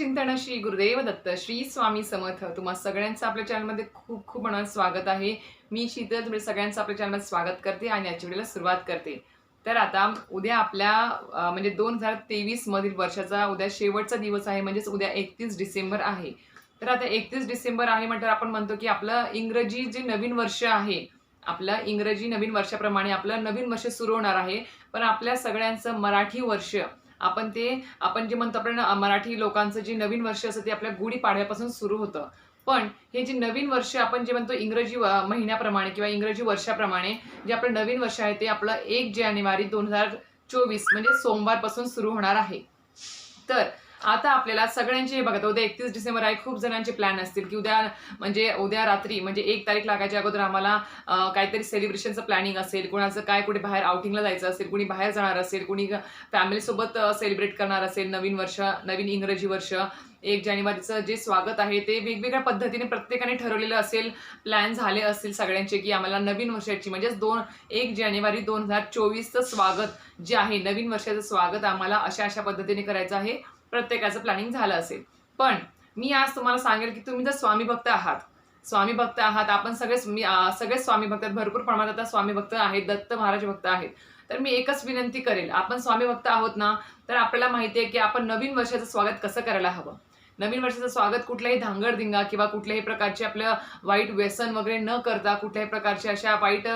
चिंतन श्री गुरुदेव दत्त श्री स्वामी समर्थ. तुम्हा सगळ्यांचं आपल्या चॅनलमध्ये खूप खूप मनात स्वागत आहे. मी शीतल तुम्ही सगळ्यांचं आपल्या चॅनलमध्ये स्वागत करते आणि याच्या वेळेला सुरुवात करते. तर आता उद्या आपल्या म्हणजे दोन हजार तेवीस मधील वर्षाचा उद्या शेवटचा दिवस आहे म्हणजेच उद्या एकतीस डिसेंबर आहे. तर आता एकतीस डिसेंबर आहे म्हटल्यावर आपण म्हणतो की आपलं इंग्रजी जे नवीन वर्ष आहे आपलं इंग्रजी नवीन वर्षाप्रमाणे आपलं नवीन वर्ष सुरू होणार आहे. पण आपल्या सगळ्यांचं मराठी वर्ष आपण ते आपण जे म्हणतो आपण मराठी लोकांचं जे नवीन वर्ष असतं ते आपल्या गुढीपाडव्यापासून सुरू होतं. पण हे जे नवीन वर्ष आपण जे म्हणतो इंग्रजी महिन्याप्रमाणे किंवा इंग्रजी वर्षाप्रमाणे जे आपलं नवीन वर्ष आहे ते आपलं एक जानेवारी दोन हजार चोवीस म्हणजे सोमवारपासून सुरू होणार आहे. तर आता आपल्याला सगळ्यांचे हे बघा उद्या एकतीस डिसेंबर आहे खूप जणांचे प्लॅन असतील की उद्या म्हणजे उद्या रात्री म्हणजे एक तारीख लागायच्या अगोदर आम्हाला काहीतरी सेलिब्रेशनचं प्लॅनिंग असेल कोणाचं काय कुठे बाहेर आउटिंगला जायचं असेल कुणी बाहेर जाणार असेल कुणी फॅमिलीसोबत सेलिब्रेट करणार असेल नवीन वर्ष नवीन इंग्रजी वर्ष एक जानेवारीचं जे स्वागत आहे ते वेगवेगळ्या पद्धतीने प्रत्येकाने ठरवलेलं असेल प्लॅन झाले असतील सगळ्यांचे की आम्हाला नवीन वर्षाची म्हणजेच दोन एक जानेवारी दोन हजार चोवीसचं स्वागत जे आहे नवीन वर्षाचं स्वागत आम्हाला अशा अशा पद्धतीने करायचं आहे. प्रत्येकाचं प्लॅनिंग झालं असेल. पण मी आज तुम्हाला सांगेल की तुम्ही जर स्वामी भक्त आहात स्वामी भक्त आहात आपण सगळेच मी सगळेच स्वामी भक्त आहेत भरपूर प्रमाणात आता स्वामी भक्त आहेत दत्त महाराज भक्त आहेत. तर मी एकच विनंती करेल आपण स्वामी भक्त आहोत ना तर आपल्याला माहिती आहे की आपण नवीन वर्षाचं स्वागत कसं करायला हवं? नवीन वर्षाचं स्वागत कुठल्याही धांगडधिंगा किंवा कुठल्याही प्रकारचे आपलं वाईट व्यसन वगैरे न करता कुठल्याही प्रकारच्या अशा वाईट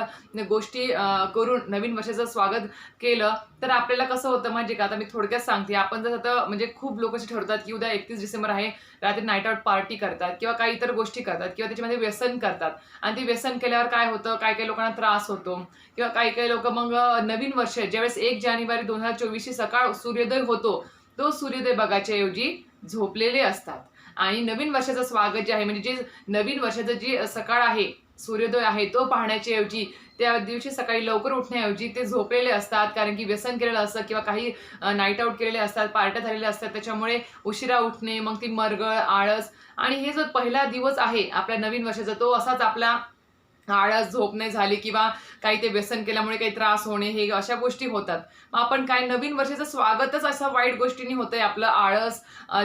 गोष्टी करून नवीन वर्षाचं स्वागत केलं तर आपल्याला कसं होतं म्हणजे का? आता मी थोडक्यात सांगते. आपण जर आता म्हणजे खूप लोक असे ठरवतात की उद्या एकतीस डिसेंबर आहे रात्री नाईट आउट पार्टी करतात किंवा काही इतर गोष्टी करतात किंवा त्याच्यामध्ये व्यसन करतात. आणि ते व्यसन केल्यावर काय होतं? काही काही लोकांना त्रास होतो. किंवा काही काही लोक मग नवीन वर्ष ज्यावेळेस एक जानेवारी दोन हजार चोवीसची सकाळ सूर्योदय होतो तो सूर्योदय बघायच्या ऐवजी झोपलेले असतात. आणि नवीन वर्षाचं स्वागत जे आहे म्हणजे जे नवीन वर्षाचं जे सकाळ आहे सूर्योदय आहे तो पाहण्याच्या ऐवजी त्या दिवशी सकाळी लवकर उठण्याऐवजी ते झोपलेले असतात. कारण की व्यसन केलेलं असतं किंवा काही नाईट आऊट केलेले असतात पार्ट्या झालेल्या असतात. त्याच्यामुळे उशिरा उठणे मग ती मरगळ आळस आणि हे जो पहिला दिवस आहे आपल्या नवीन वर्षाचा तो असाच आपला आळस झोप नाही झाली किंवा काही ते व्यसन केल्यामुळे काही त्रास होणे हे अशा गोष्टी होतात. मग आपण काय नवीन वर्षाचं स्वागतच असं वाईट गोष्टींनी होतंय आपलं आळस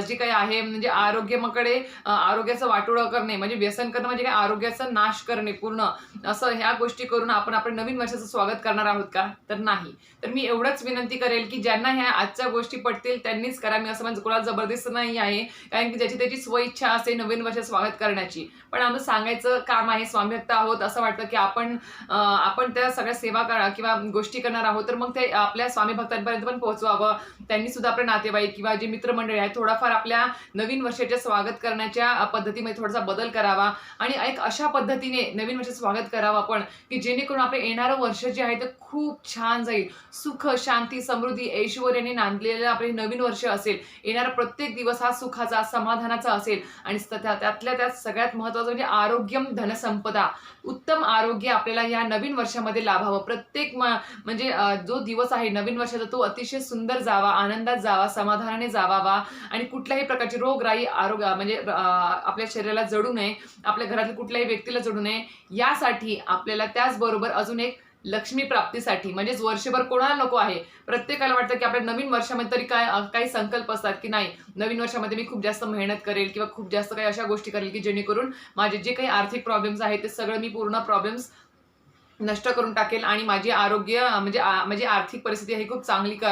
जे काही आहे म्हणजे आरोग्याकडे आरोग्याचं वाटोळं करणे म्हणजे व्यसन करणं म्हणजे काय आरोग्याचा नाश करणे पूर्ण असं ह्या गोष्टी करून आपण आपण नवीन वर्षाचं स्वागत करणार आहोत का? तर नाही. तर मी एवढंच विनंती करेल की ज्यांना ह्या आजच्या गोष्टी पटतील त्यांनीच करा. मी असं म्हणजे कोणाला जबरदस्त नाही आहे कारण की ज्याची त्याची स्वइच्छा असते नवीन वर्ष स्वागत करण्याची. पण आमचं सांगायचं काम आहे स्वामीभक्त आहोत असं वाटतं की आपण आपण त्या सगळ्या सेवा करा किंवा गोष्टी करणार आहोत तर मग ते आपल्या स्वामी भक्तांपर्यंत पण पोहोचवावं. त्यांनी सुद्धा आपले नातेवाईक किंवा जे मित्रमंडळी आहेत थोडाफार आपल्या नवीन वर्षाचे स्वागत करण्याच्या पद्धतीमध्ये थोडासा बदल करावा. आणि एक अशा पद्धतीने नवीन वर्षाचं स्वागत करावं आपण की जेणेकरून आपलं येणारं वर्ष जे आहे ते खूप छान जाईल. सुख शांती समृद्धी ऐश्वर्याने नांदलेलं आपले नवीन वर्ष असेल. येणारा प्रत्येक दिवस हा सुखाचा समाधानाचा असेल. आणि त्यातल्या त्यात सगळ्यात महत्त्वाचं म्हणजे आरोग्यम धनसंपदा. उत्तम आरोग्य आपल्याला या नवीन वर्षामध्ये लाभावं. प्रत्येक म्हणजे जो दिवस आहे नवीन वर्षाचा तो अतिशय सुंदर जावा आनंदात जावा समाधानाने जावावा आणि कुठल्याही प्रकारची रोगराई आरोग्य म्हणजे आपल्या शरीराला जडू नये आपल्या घरातील कुठल्याही व्यक्तीला जडू नये यासाठी आपल्याला त्याचबरोबर अजून एक लक्ष्मी प्राप्तीसाठी म्हणजेच वर्षभर कोणाला नको आहे? प्रत्येकाला वाटतं की आपल्या नवीन वर्षामध्ये तरी काय काही संकल्प असतात की नाही नवीन वर्षामध्ये मी खूप जास्त मेहनत करेल किंवा खूप जास्त काही अशा गोष्टी करेल की जेणेकरून माझे जे काही आर्थिक प्रॉब्लेम्स आहेत ते सगळं मी पूर्ण प्रॉब्लेम्स नष्ट करून टाकेल आणि माझी आरोग्य म्हणजे आ- म्हणजे आर्थिक परिस्थिती ही खूप चांगली क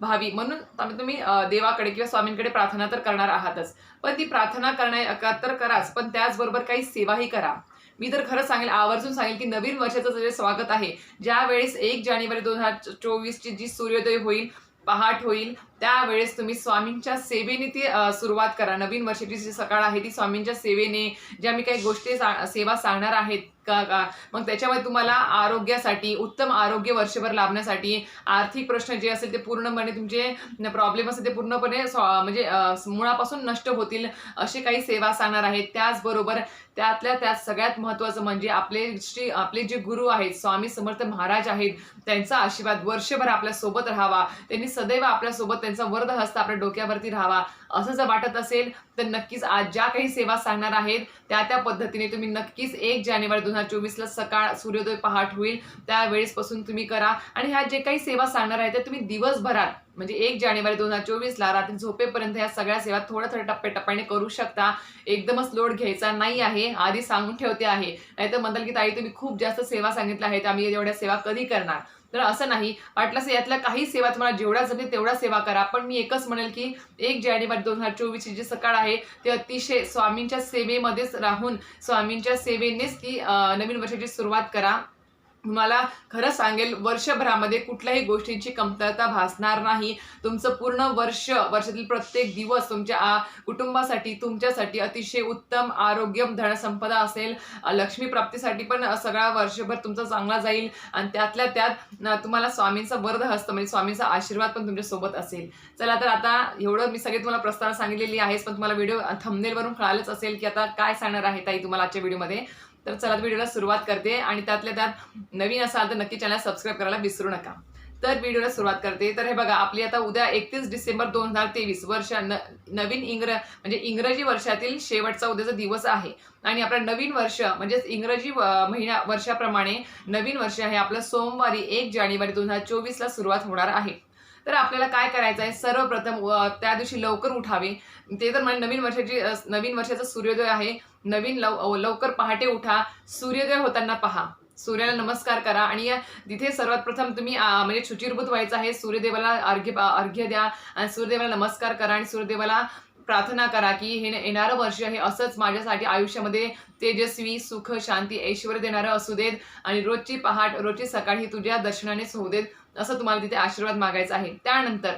व्हावी. म्हणून आम्ही तुम्ही देवाकडे किंवा स्वामींकडे प्रार्थना तर करणार आहातच. पण ती प्रार्थना करण्या तर कराच पण त्याचबरोबर काही सेवाही करा. मी तर खरं सांगेल आवर्जून सांगेल की नवीन वर्षाचं जे स्वागत आहे ज्यावेळेस एक जानेवारी दोन हजार चोवीसची जी सूर्योदय होईल पहाट होईल त्यावेळेस तुम्ही स्वामींच्या सेवेने ती सुरुवात करा. नवीन वर्षाची जी सकाळ आहे ती स्वामींच्या सेवेने ज्या मी काही गोष्टी सा- सेवा सांगणार आहेत का का? मग त्याच्यामध्ये तुम्हाला आरोग्यासाठी उत्तम आरोग्य वर्षभर लाभण्यासाठी आर्थिक प्रश्न जे असेल ते पूर्णपणे तुमचे प्रॉब्लेम असेल ते पूर्णपणे सॉ- म्हणजे मुळापासून नष्ट होतील असे काही सेवा सांगणार आहेत. त्याचबरोबर त्यातल्या त्यात सगळ्यात महत्त्वाचं म्हणजे आपले श्री आपले जे गुरु आहेत स्वामी समर्थ महाराज आहेत त्यांचा आशीर्वाद वर्षभर आपल्यासोबत राहावा. त्यांनी सदैव आपल्यासोबत त्यांचा वरद हस्त आपल्या डोक्यावरती राहावा. असं जर वाटत असेल तर नक्कीच आज ज्या काही सेवा सांगणार आहेत त्या त्या पद्धतीने तुम्ही नक्कीच एक जानेवारी दोन हजार चोवीसला सकाळ सूर्योदय पहाट होईल. त्यावेळेसपासून तुम्ही करा. आणि ह्या जे काही सेवा सांगणार आहे त्या तुम्ही दिवसभरात म्हणजे एक जानेवारी दोन हजार चोवीसला रात्री झोपेपर्यंत या सगळ्या सेवा थोड्या थोड्या टप्प्याटप्प्याने करू शकता. एकदमच लोड घ्यायचा नाही आहे. आधी सांगून ठेवते आहे. नाहीतर म्हणताल की ताई तुम्ही खूप जास्त सेवा सांगितल्या आहेत. आम्ही एवढ्या सेवा कधी करणार? तर असं नाही. वाटलं असं यातल्या काही सेवा तुम्हाला जेवढ्या जमेल तेवढ्या सेवा करा. पण मी एकच म्हणेल की एक जानेवारी दोन हजार चोवीसची जी सकाळ आहे ते अतिशय स्वामींच्या सेवेमध्येच राहून स्वामींच्या सेवेनेच ती नवीन वर्षाची सुरुवात करा. तुम्हाला खरं सांगेल वर्षभरामध्ये कुठल्याही गोष्टींची कमतरता भासणार नाही. तुमचं पूर्ण वर्ष वर्षातील प्रत्येक दिवस तुमच्या आ, कुटुंबासाठी तुमच्यासाठी अतिशय उत्तम आरोग्य धनसंपदा असेल. लक्ष्मी प्राप्तीसाठी पण सगळा वर्षभर तुमचा चांगला जाईल. आणि त्यातल्या त्यात तुम्हाला स्वामींचा वरद हस्त म्हणजे स्वामींचा आशीर्वाद पण तुमच्यासोबत असेल. चला तर आता एवढं मी सगळे तुम्हाला प्रस्तावना सांगितलेली आहेच पण तुम्हाला व्हिडिओ थंबनेलवरून कळालंच असेल की आता काय सांगणार आहे ताई तुम्हाला आजच्या व्हिडिओमध्ये. तर चला व्हिडिओला सुरुवात करते आणि त्यातल्या त्यात नवीन असाल तर नक्की चॅनल सबस्क्राईब करायला विसरू नका. तर व्हिडिओला सुरुवात करते. तर हे बघा आपली आता उद्या एकतीस डिसेंबर दोन हजार तेवीस वर्ष न, नवीन इंग्र म्हणजे इंग्रजी वर्षातील शेवटचा उद्याचा दिवस आहे. आणि आपलं नवीन वर्ष म्हणजेच इंग्रजी महिन्या वर्षाप्रमाणे नवीन वर्ष आहे. आपलं सोमवारी एक जानेवारी दोन हजार चोवीसला सुरुवात होणार आहे. तर आपल्याला काय करायचं आहे सर्वप्रथम त्या दिवशी लवकर उठावे. ते तर म्हणजे नवीन वर्षाची नवीन वर्षाचा सूर्योदय आहे. नवीन लव लवकर पहाटे उठा. सूर्योदय होताना पहा. सूर्याला नमस्कार करा. आणि तिथे सर्वात प्रथम तुम्ही म्हणजे शुचिरभूत व्हायचं आहे. सूर्यदेवाला अर्घ्य अर्घ्य द्या. आणि सूर्यदेवाला नमस्कार करा. आणि सूर्यदेवाला प्रार्थना करा की हे येणारं वर्ष हे असंच माझ्यासाठी आयुष्यामध्ये तेजस्वी सुख शांती ऐश्वर देणारं असू देत. आणि रोजची पहाट रोजची सकाळ ही तुझ्या दर्शनानेच होऊ देत. असं तुम्हाला तिथे आशीर्वाद मागायचा आहे. त्यानंतर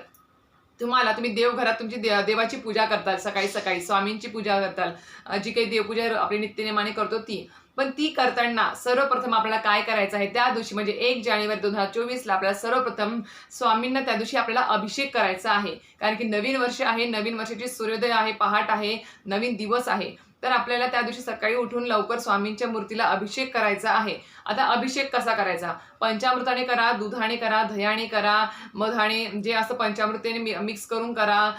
तुम्हाला तुम्ही देवघरात तुमची दे- देवाची पूजा करताल सकाळी सकाळी स्वामींची पूजा करताल. जी काही देवपूजा आपली नित्यनेमाने करतो ती. पण ती करताना सर्वप्रथम आपल्याला काय करायचं आहे? त्या दिवशी म्हणजे एक जानेवारी दोन हजार चोवीसला आपल्याला सर्वप्रथम स्वामींना त्या दिवशी आपल्याला अभिषेक करायचा आहे. कारण की नवीन वर्ष आहे नवीन वर्षाची सूर्योदय आहे पहाट आहे नवीन दिवस आहे. तर आपल्याला त्या दिवशी सकाळी उठून लवकर स्वामींच्या मूर्तीला अभिषेक करायचा आहे. आता अभिषेक कसा करायचा? पंचामृताने करा दुधाने करा दह्याने करा मधाने जे असं पंचामृताने मिक्स करून करा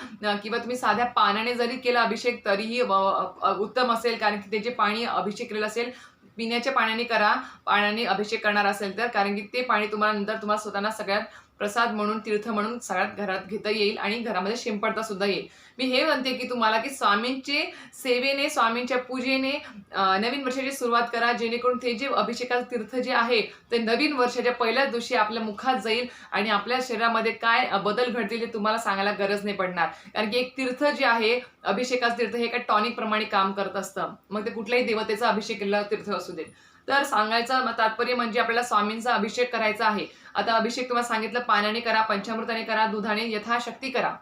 किंवा तुम्ही साध्या पाण्याने जरी केला अभिषेक तरीही उत्तम असेल. कारण की ते जे पाणी अभिषेक केलेलं असेल पिण्याच्या पाण्याने करा पाण्याने अभिषेक करणार असेल तर. कारण की ते पाणी तुम्हाला नंतर तुम्हाला स्वतःला सगळ्यात प्रसाद म्हणून तीर्थ म्हणून सगळ्यात घरात घेता येईल आणि घरामध्ये शिंपडता सुद्धा येईल. मी हे म्हणते की तुम्हाला की स्वामींचे सेवेने स्वामींच्या पूजेने नवीन वर्षाची सुरुवात करा जेणेकरून ते जे अभिषेकाचं तीर्थ जे आहे ते नवीन वर्षाच्या पहिल्याच दिवशी आपल्या मुखात जाईल आणि आपल्या शरीरामध्ये काय बदल घडतील ते तुम्हाला सांगायला गरज नाही पडणार. कारण की एक तीर्थ जे आहे अभिषेकाचं तीर्थ हे एका टॉनिक प्रमाणे काम करत असतं. मग ते कुठल्याही देवतेचा अभिषेक केलेला तीर्थ असू दे तर सांगायचं तात्पर्य म्हणजे आपल्याला स्वामींचा अभिषेक करायचा आहे. आता अभिषेक तुम्हाला सांगितलं पाण्याने करा पंचामृताने करा दुधाने यथाशक्ती करा.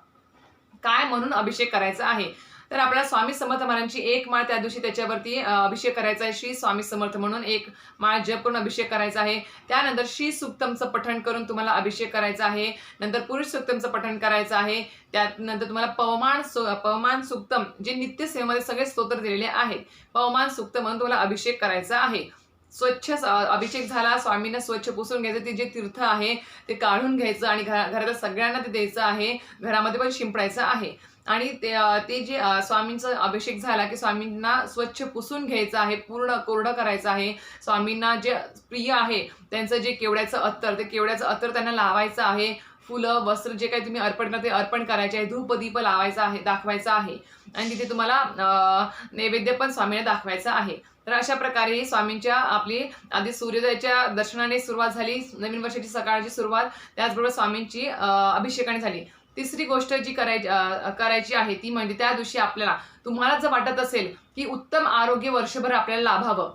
काय म्हणून अभिषेक करायचा आहे? तर आपल्याला स्वामी समर्थ महाराजांची एक माळ त्या दिवशी त्याच्यावरती अभिषेक करायचा आहे श्री स्वामी समर्थ म्हणून एक माळ जप करून अभिषेक करायचा आहे. त्यानंतर श्री सुक्तमचं पठण करून तुम्हाला अभिषेक करायचा आहे. नंतर पुरुष सुक्तमचं पठण करायचं आहे. त्यानंतर तुम्हाला पवमान सु पवमान सुक्तम जे नित्य सेवेमध्ये सगळे स्तोत्र दिलेले आहेत. पवमान सुक्त म्हणून तुम्हाला अभिषेक करायचा आहे. स्वच्छ स- अभिषेक झाला स्वामींना स्वच्छ पुसून घ्यायचं ते जे तीर्थ आहे ते काढून घ्यायचं आणि घरा घरातल्या सगळ्यांना ते द्यायचं आहे घरामध्ये पण शिंपडायचं आहे. आणि ते ते जे स्वामींचा अभिषेक झाला की स्वामींना स्वच्छ पुसून घ्यायचं आहे पूर्ण कोरडं करायचं आहे. स्वामींना जे प्रिय आहे त्यांचं जे केवड्याचं अत्तर ते केवड्याचं अत्तर त्यांना लावायचं आहे. फुलं वस्त्र जे काही तुम्ही अर्पण करता ते अर्पण करायचे आहे. धूप दीप लावायचा आहे दाखवायचा आहे. आणि तिथे तुम्हाला नैवेद्य पण स्वामीने दाखवायचं आहे. तर अशा प्रकारे स्वामींच्या आपली आधी सूर्योदयाच्या दर्शनाने सुरुवात झाली नवीन वर्षाची सकाळची सुरुवात. त्याचबरोबर स्वामींची अभिषेकाने झाली. तिसरी गोष्ट जी करायची करायची आहे ती म्हणजे त्या दिवशी आपल्याला तुम्हाला जर वाटत असेल की उत्तम आरोग्य वर्षभर आपल्याला लाभावं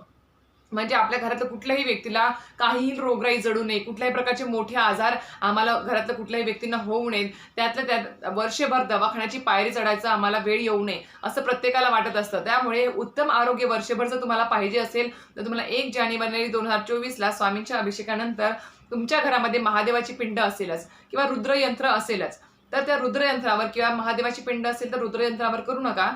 म्हणजे आपल्या घरातल्या कुठल्याही व्यक्तीला काहीही रोगराई जडू नये कुठल्याही प्रकारचे मोठे आजार आम्हाला घरातल्या कुठल्याही व्यक्तींना होऊ नयेत त्यातल्या त्यात वर्षभर दवाखान्याची पायरी चढायचा आम्हाला वेळ येऊ नये असं प्रत्येकाला वाटत असतं. त्यामुळे उत्तम आरोग्य वर्षभर जर तुम्हाला पाहिजे असेल तर तुम्हाला एक जानेवारी दोन हजार चोवीसला स्वामींच्या अभिषेकानंतर तुमच्या घरामध्ये महादेवाची पिंड असेलच किंवा रुद्रयंत्र असेलच. तर त्या रुद्रयंत्रावर किंवा महादेवाची पिंड असेल तर रुद्रयंत्रावर करू नका.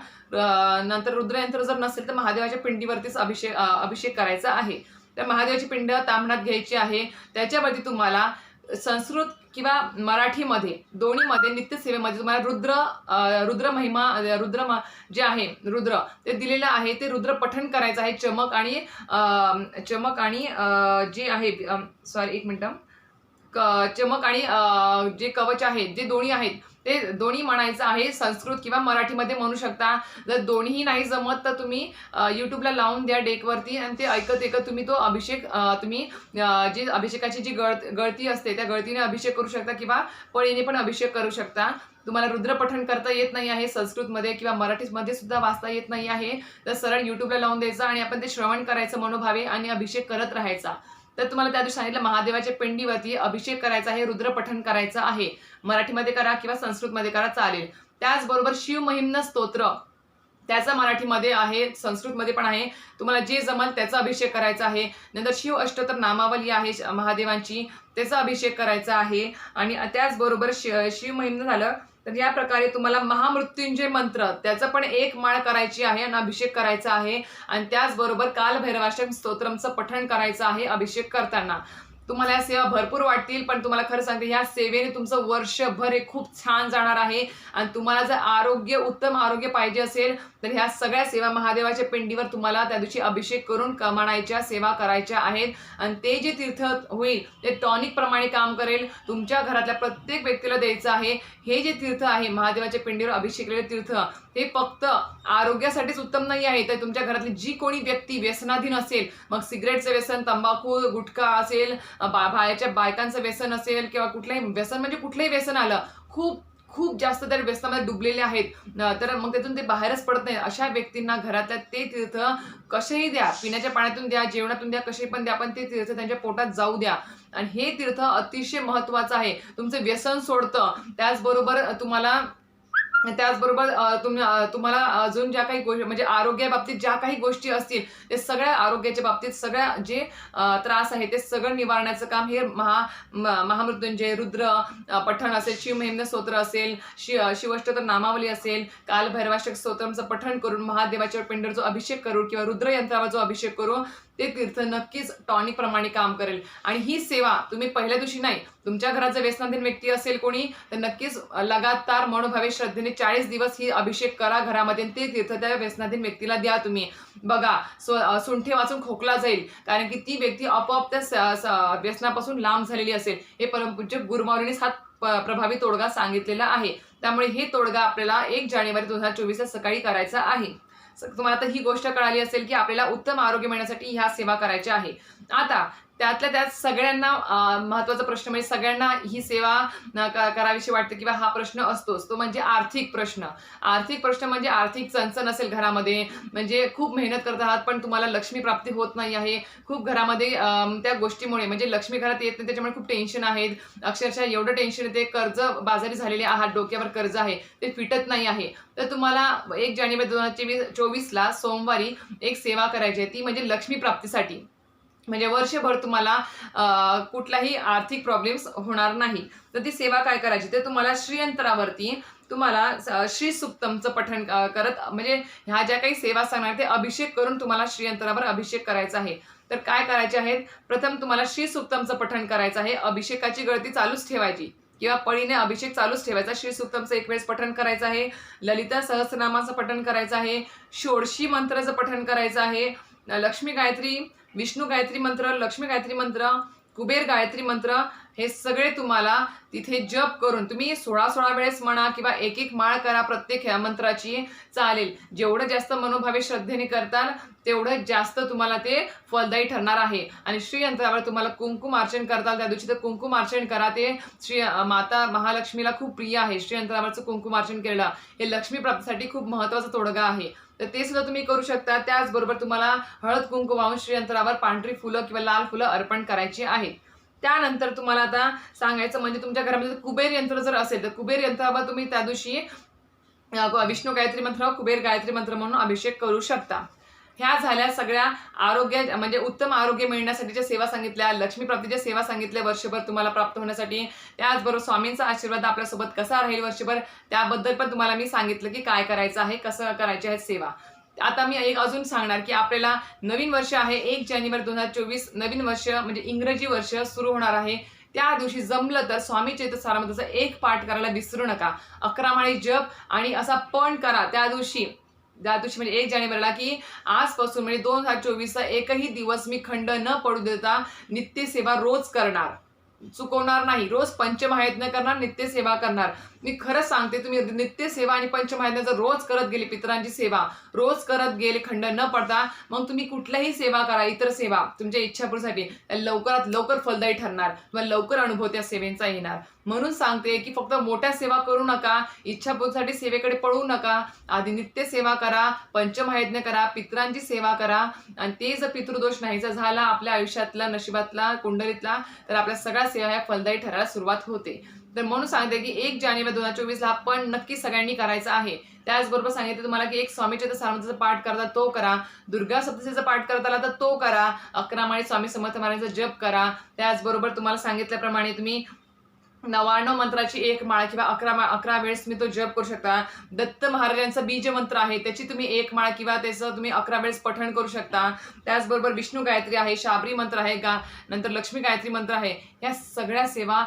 नंतर रुद्रयंत्र जर नसेल तर महादेवाच्या पिंडीवरतीच अभिषेक अभिषेक करायचा आहे. तर महादेवाची पिंड तांबणात घ्यायची आहे. त्याच्यावरती तुम्हाला संस्कृत किंवा मराठीमध्ये दोन्हीमध्ये नित्यसेवेमध्ये तुम्हाला रुद्र रुद्र महिमा रुद्र म- जे आहे रुद्र ते दिलेलं आहे. ते रुद्र पठण करायचं आहे. चमक आणि चमक आणि जे आहे सॉरी एक मिनटं. क- चमक आणि जे कवच आहेत जे दोन्ही आहेत ते दोन्ही म्हणायचं आहे संस्कृत किंवा मराठीमध्ये म्हणू शकता. जर दोन्हीही नाही जमत तर तुम्ही यूट्यूबला लावून द्या डेकवरती आणि ते ऐकत ऐकत तुम्ही तो अभिषेक तुम्ही जी अभिषेकाची जी गळ गळती असते त्या गळतीने अभिषेक करू शकता किंवा पळीने पण अभिषेक करू शकता. तुम्हाला रुद्रपठण करता येत नाही आहे संस्कृतमध्ये किंवा मराठीमध्ये सुद्धा वाचता येत नाही आहे. तर सरळ यूट्यूबला लावून द्यायचं आणि आपण ते श्रवण करायचं मनोभावे आणि अभिषेक करत राहायचा. तर तुम्हाला त्या दिवशी सांगितलं महादेवाच्या पिंडीवरती अभिषेक करायचा आहे रुद्रपठन करायचं आहे. मराठीमध्ये करा किंवा संस्कृतमध्ये करा चालेल. त्याचबरोबर शिवमहिम्न स्तोत्र. त्याचा मराठीमध्ये आहे संस्कृतमध्ये पण आहे. तुम्हाला जे जमल त्याचा अभिषेक करायचा आहे. नंतर शिव अष्टोत्तर नामावली आहे महादेवांची त्याचा अभिषेक करायचा आहे. आणि त्याचबरोबर शि शिवमहिम्न झालं तर या प्रकारे तुम्हाला महामृत्युंजय मंत्र त्याचं पण एक माळ करायची आहे आणि अभिषेक करायचा आहे. आणि त्याचबरोबर कालभैरवाष्टक स्तोत्रमचं पठण करायचं आहे अभिषेक करताना. तुम्हाला या सेवा भरपूर वाटतील पण तुम्हाला खरं सांगते या सेवेने तुमचं वर्षभर हे खूप छान जाणार आहे. आणि तुम्हाला जर आरोग्य उत्तम आरोग्य पाहिजे असेल तर ह्या सगळ्या सेवा महादेवाच्या पिंडीवर तुम्हाला त्या दिवशी अभिषेक करून कमाणायच्या सेवा करायच्या आहेत. आणि ते जे तीर्थ होईल ते टॉनिक प्रमाणे काम करेल. तुमच्या घरातल्या प्रत्येक व्यक्तीला द्यायचं आहे. हे जे तीर्थ आहे महादेवाच्या पिंडीवर अभिषेक केलेले तीर्थ ते फक्त आरोग्यासाठीच उत्तम नाही आहे. तर तुमच्या घरातली जी कोणी व्यक्ती व्यसनाधीन असेल मग सिगरेटचं व्यसन तंबाखू गुटखा असेल बा बाहेरच्या बायकांचं व्यसन असेल किंवा कुठलंही व्यसन म्हणजे कुठलंही व्यसन आलं खूप खूप जास्त तर व्यसनामध्ये डुबलेले आहेत. तर मग त्यातून ते बाहेरच पडत नाही. अशा व्यक्तींना घरातल्या ते तीर्थ कसेही द्या. पिण्याच्या पाण्यातून द्या जेवणातून द्या कसे पण द्या पण ते तीर्थ त्यांच्या पोटात जाऊ द्या. आणि हे तीर्थ अतिशय महत्त्वाचं आहे. तुमचं व्यसन सोडतं. त्याचबरोबर तुम्हाला त्याचबरोबर तुम्ही तुम्हाला अजून ज्या काही गोष्टी म्हणजे आरोग्याबाबतीत ज्या काही गोष्टी असतील ते सगळ्या आरोग्याच्या बाबतीत सगळ्या जे त्रास आहे ते सगळं निवारण्याचं काम हे महा महामृत्युंजय रुद्र पठण असेल शिवमहिम्न स्तोत्र असेल शि शिवष्टोत्र नामावली असेल काल भैरवाष्टक स्तोत्रमचं पठण करून महादेवाच्या पिंडर जो अभिषेक करू किंवा रुद्र यंत्रावर जो अभिषेक करू ते तीर्थ नक्कीच टॉनिक प्रमाणे काम करेल. आणि ही सेवा तुम्ही पहिल्या दिवशी नाही तुमच्या घरात जर व्यसनाधीन व्यक्ती असेल कोणी तर नक्कीच लगातार मनोभावे श्रद्धेने चाळीस दिवस ही अभिषेक करा घरामध्ये ते तीर्थ त्या व्यसनाधीन व्यक्तीला द्या तुम्ही. बघा सो सुंठे वाचून खोकला जाईल कारण की ती व्यक्ती आपोआप त्या स- व्यसनापासून लांब झालेली असेल. हे परमपूज्य गुरुमाऊलीनेच हा प्रभावी तोडगा सांगितलेला आहे. त्यामुळे हे तोडगा आपल्याला एक जानेवारी दोन हजार चोवीसला सकाळी करायचा आहे. तुम्हाला आता ही गोष्ट कळाली असेल की आपल्याला उत्तम आरोग्य मिळण्यासाठी ह्या सेवा करायच्या आहे. आता त्यातल्या त्यात सगळ्यांना महत्त्वाचा प्रश्न म्हणजे सगळ्यांना ही सेवा न- करावीशी वाटते किंवा हा प्रश्न असतोच. तो म्हणजे आर्थिक प्रश्न. आर्थिक प्रश्न म्हणजे आर्थिक चणचण असेल घरामध्ये म्हणजे खूप मेहनत करत आहात पण तुम्हाला लक्ष्मी प्राप्ती होत नाही आहे. खूप घरामध्ये त्या गोष्टीमुळे म्हणजे लक्ष्मी घरात येत नाही त्याच्यामुळे खूप टेन्शन आहेत. अक्षरशः एवढं टेन्शन येते कर्ज बाजारी झालेले आहात डोक्यावर कर्ज आहे ते फिटत नाही आहे. तर तुम्हाला एक जानेवारी दोन हजार चोवीस चोवीसला सोमवारी एक सेवा करायची आहे ती म्हणजे लक्ष्मी प्राप्तीसाठी. म्हणजे वर्षभर तुम्हाला कुठलाही आर्थिक प्रॉब्लेम्स होणार नाही. तर ती सेवा काय करायची? ते तुम्हाला श्रीयंत्रावरती तुम्हाला श्री सुप्तमचं पठण करत म्हणजे ह्या ज्या काही सेवा सांगणार ते अभिषेक करून तुम्हाला श्रीयंत्रावर अभिषेक करायचा आहे. तर काय करायचे आहेत? प्रथम तुम्हाला श्री सुप्तमचं पठण करायचं आहे. अभिषेकाची गळती चालूच ठेवायची. किंवा पळीने अभिषेक चालूच ठेवायचा. श्री सुप्तमचं एक वेळेस पठण करायचं आहे. ललिता सहस्रनामाचं पठण करायचं आहे. षोडशी मंत्राचं पठण करायचं आहे. लक्ष्मी गायत्री विष्णू गायत्री मंत्र लक्ष्मी गायत्री मंत्र कुबेर गायत्री मंत्र हे सगळे तुम्हाला तिथे जप करून तुम्ही सोळा सोळा वेळेस म्हणा किंवा एक एक माळ करा प्रत्येक ह्या मंत्राची चालेल. जेवढं जास्त मनोभावे श्रद्धेने करताल तेवढं जास्त तुम्हाला ते फलदायी ठरणार आहे. आणि श्रीयंत्रावर तुम्हाला कुंकुम अर्चन करताल त्या दिवशी तर कुंकुम अर्चन करा ते. श्री माता महालक्ष्मीला खूप प्रिय आहे श्रीयंत्रावरचं कुंकुम अर्चन केलेलं. हे लक्ष्मी प्राप्तीसाठी खूप महत्त्वाचा तोडगा आहे. तर ते सुद्धा तुम्ही करू शकता. त्याचबरोबर तुम्हाला हळद कुंकू वाहून श्रीयंत्रावर पांढरी फुलं किंवा लाल फुलं अर्पण करायची आहेत त्यानंतर तुम्हाला आता सांगायचं म्हणजे तुमच्या घरामध्ये कुबेर यंत्र जर असेल तर कुबेर यंत्रावर तुम्ही त्या दिवशी विष्णू गायत्री मंत्र कुबेर गायत्री मंत्र म्हणून अभिषेक करू शकता. ह्या झाल्या सगळ्या आरोग्य म्हणजे उत्तम आरोग्य मिळण्यासाठीच्या सेवा सांगितल्या लक्ष्मी प्राप्तीच्या सेवा सांगितल्या वर्षभर तुम्हाला प्राप्त होण्यासाठी. त्याचबरोबर स्वामींचा आशीर्वाद आपल्यासोबत कसा राहील वर्षभर त्याबद्दल पण तुम्हाला मी सांगितलं की काय करायचं आहे कसं करायची आहे सेवा. आता मी एक अजून सांगणार की आपल्याला नवीन वर्ष आहे एक जानेवारी दोन हजार चोवीस नवीन वर्ष म्हणजे इंग्रजी वर्ष सुरू होणार आहे. त्या दिवशी जमलं तर स्वामी चैत्र सारामृताचा एक पाठ करायला विसरू नका. अकरा माळी जप आणि असा पण करा. त्या दिवशी त्या दिवशी म्हणजे एक जानेवारीला की आजपासून म्हणजे दोन हजार चोवीसचा एकही दिवस मी खंड न पडू देता नित्यसेवा रोज करणार. चुकवणार नाही. रोज पंचमहायज्ञ करणार नित्यसेवा करणार. मी खरंच सांगते तुम्ही नित्यसेवा आणि पंचमहायज्ञ जर रोज करत गेले पितरांची सेवा रोज करत गेले खंड न पडता मग तुम्ही कुठल्याही सेवा करा इतर सेवा तुमच्या इच्छापूरसाठी लवकरात लवकर फलदायी ठरणार किंवा लवकर अनुभव त्या सेवेचा येणार. म्हणून सांगते की फक्त मोठ्या सेवा करू नका इच्छापूर्तीसाठी सेवेकडे पळू नका. आधी नित्य सेवा करा पंचमहायज्ञ करा पितरांची सेवा करा. आणि ते जर पितृदोष नाहीचा झाला आपल्या आयुष्यातला नशिबातला कुंडलीतला तर आपल्या सगळ्या सेवा ह्या फलदायी ठरायला सुरुवात होते. तर म्हणून सांगते की एक जानेवारी दोन हजार चोवीसला आपण नक्की सगळ्यांनी करायचा आहे. त्याचबरोबर सांगितलं तुम्हाला की एक स्वामीचे सामर्थ्याचा पाठ करता तो करा. दुर्गा सप्तशीचा पाठ करता आला तर तो करा. अकरा माळी स्वामी समर्थ महाराजांचा जप करा. त्याचबरोबर तुम्हाला सांगितल्याप्रमाणे तुम्ही नव्याण्णव मंत्राची एक माळ किंवा अकरा माळ अकरा वेळेस तुम्ही तो जप करू शकता. दत्त महाराजांचा बीज मंत्र आहे त्याची तुम्ही एक माळ किंवा त्याचं तुम्ही अकरा वेळेस पठण करू शकता. त्याचबरोबर विष्णू गायत्री आहे शाबरी मंत्र आहे का नंतर लक्ष्मी गायत्री मंत्र आहे. या सगळ्या सेवा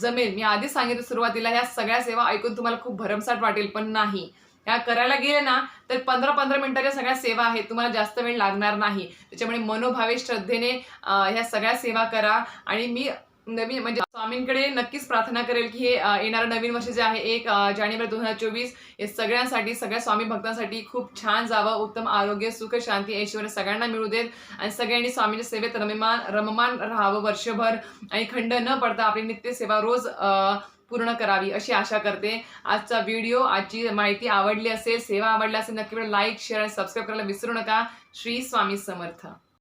जमेल. मी आधीच सांगितलं सुरुवातीला ह्या सगळ्या सेवा ऐकून तुम्हाला खूप भरमसाट वाटेल पण नाही. ह्या करायला गेले ना तर पंधरा पंधरा मिनिटाच्या सगळ्या सेवा आहेत तुम्हाला जास्त वेळ लागणार नाही. त्याच्यामुळे मनोभावे श्रद्धेने ह्या सगळ्या सेवा करा. आणि मी नवीन म्हणजे स्वामींकडे नक्कीच प्रार्थना करेल की हे येणारं नवीन वर्ष जे आहे एक जानेवारी दोन हजार चोवीस हे सगळ्यांसाठी सगळ्या स्वामी भक्तांसाठी खूप छान जावं. उत्तम आरोग्य सुख शांती ऐश्वर सगळ्यांना मिळू देत. आणि सगळ्यांनी स्वामीच्या सेवेत रममान रममान राहावं वर्षभर. आणि खंड न पडता आपली नित्य सेवा रोज पूर्ण करावी अशी आशा करते. आजचा व्हिडिओ आजची माहिती आवडली असेल सेवा आवडली असेल नक्की लाईक शेअर आणि सबस्क्राईब करायला विसरू नका. श्री स्वामी समर्थ.